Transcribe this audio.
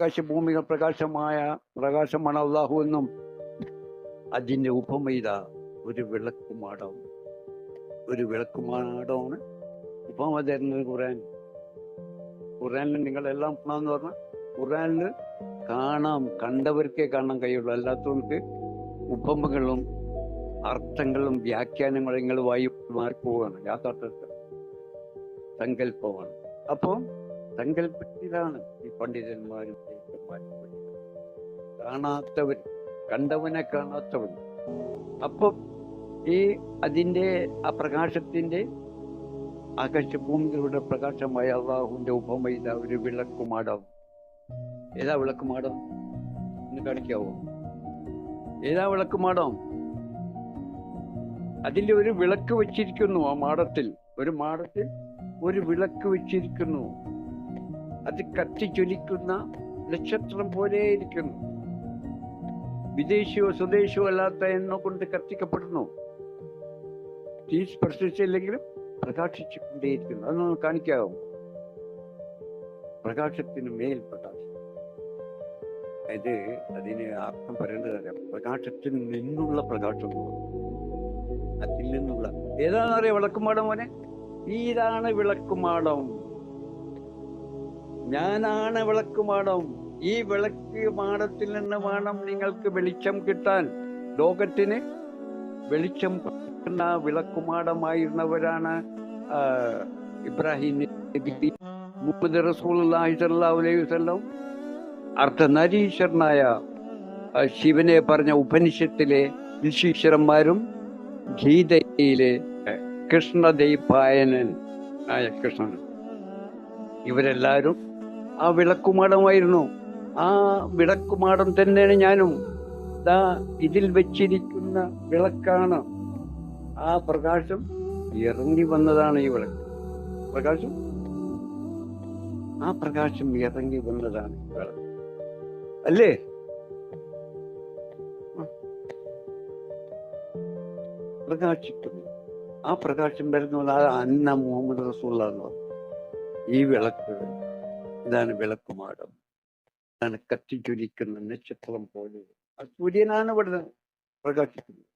ആകാശഭൂമികൾ പ്രകാശമായ പ്രകാശമാണ് അള്ളാഹു എന്നും അതിന്റെ ഉപമയിത ഒരു വിളക്കുമാടം. ഒരു വിളക്കുമാടമാണ് ഉപമ തരുന്നത് ഖുറാൻ ഖുറാനിൽ നിങ്ങളെല്ലാം എന്ന് പറഞ്ഞാൽ ഖുറാനിൽ കാണാം കണ്ടവർക്കേ കാണാൻ കഴിയുള്ളൂ. അല്ലാത്തവർക്ക് ഉപമകളും അർത്ഥങ്ങളും വ്യാഖ്യാനങ്ങളും നിങ്ങൾ വായി മാറിപ്പോവാണ്. യാഥാർത്ഥ്യത്തിൽ സങ്കല്പമാണ്. അപ്പോൾ സങ്കല്പത്തിലാണ് ഈ പണ്ഡിതന്മാരും. കാണാത്തവൻ കണ്ടവനെ കാണാത്തവൻ. അപ്പം ഈ അതിന്റെ ആ പ്രകാശത്തിന്റെ ആകാശഭൂമികളുടെ പ്രകാശമായ അള്ളാഹുവിന്റെ ഉപമ ഇതാ ഒരു വിളക്കുമാടം. ഏതാ വിളക്കുമാടം? ഒന്ന് കാണിക്കാവോ? ഏതാ വിളക്കുമാടം? അതിന്റെ ഒരു വിളക്ക് വെച്ചിരിക്കുന്നു ആ മാടത്തിൽ. ഒരു മാടത്തിൽ ഒരു വിളക്ക് വെച്ചിരിക്കുന്നു. അത് കത്തിച്ചൊലിക്കുന്ന നക്ഷത്രം പോലെ ഇരിക്കുന്നു. വിദേശിയോ സ്വദേശിയോ അല്ലാത്ത എണ്ണ കൊണ്ട് കത്തിക്കപ്പെടുന്നു. തീ സ്പർശിച്ചില്ലെങ്കിലും പ്രകാശിച്ചു കൊണ്ടേയിരിക്കുന്നു അതൊന്ന് കാണിക്കാവും? പ്രകാശത്തിന് മേൽ പ്രകാശം. ഇത് അതിന് അർത്ഥം പറയേണ്ടത് അറിയാം പ്രകാശത്തിൽ നിന്നുള്ള പ്രകാശം. അതിൽ നിന്നുള്ള. ഏതാണെന്നറിയാം വിളക്കുമാടം മോനെ? ഇതാണ് വിളക്കുമാടം. ഞാനാണ് വിളക്കുമാടം ഈ വിളക്ക് മാടത്തിൽ നിന്ന് വേണം നിങ്ങൾക്ക് വെളിച്ചം കിട്ടാൻ. ലോകത്തിന് വെളിച്ചം കിട്ടുന്ന വിളക്കുമാടമായിരുന്നവരാണ് ഇബ്രാഹിം നബി. മുഹമ്മദ് വസല്ലം. അർദ്ധനാരീശ്വരനായ ശിവനെ പറഞ്ഞ ഉപനിഷത്തിലെ ഋഷീശ്വരന്മാരും ഗീതയിലെ കൃഷ്ണദേവായനൻ ആയ കൃഷ്ണൻ. ഇവരെല്ലാവരും ആ വിളക്കുമാടമായിരുന്നു. ആ വിളക്കുമാടം തന്നെയാണ് ഞാനും. ദാ ഇതിൽ വെച്ചിരിക്കുന്ന വിളക്കാണ്. ആ പ്രകാശം ഇറങ്ങി വന്നതാണ് ഈ വിളക്ക്. പ്രകാശം? ആ പ്രകാശം ഇറങ്ങി വന്നതാണ് അല്ലേ. പ്രകാശിക്കുന്നു. ആ പ്രകാശം വരുന്ന ആ അന്ന മുഹമ്മദ് റസൂള്ള ഈ വിളക്ക് ഇതാണ് വിളക്കുമാടം. ഇതാണ് കത്തിജ്വലിക്കുന്ന നക്ഷത്രം പോലെ. ആ സൂര്യനാണ് ഇവിടെ പ്രകാശിക്കുന്നത്.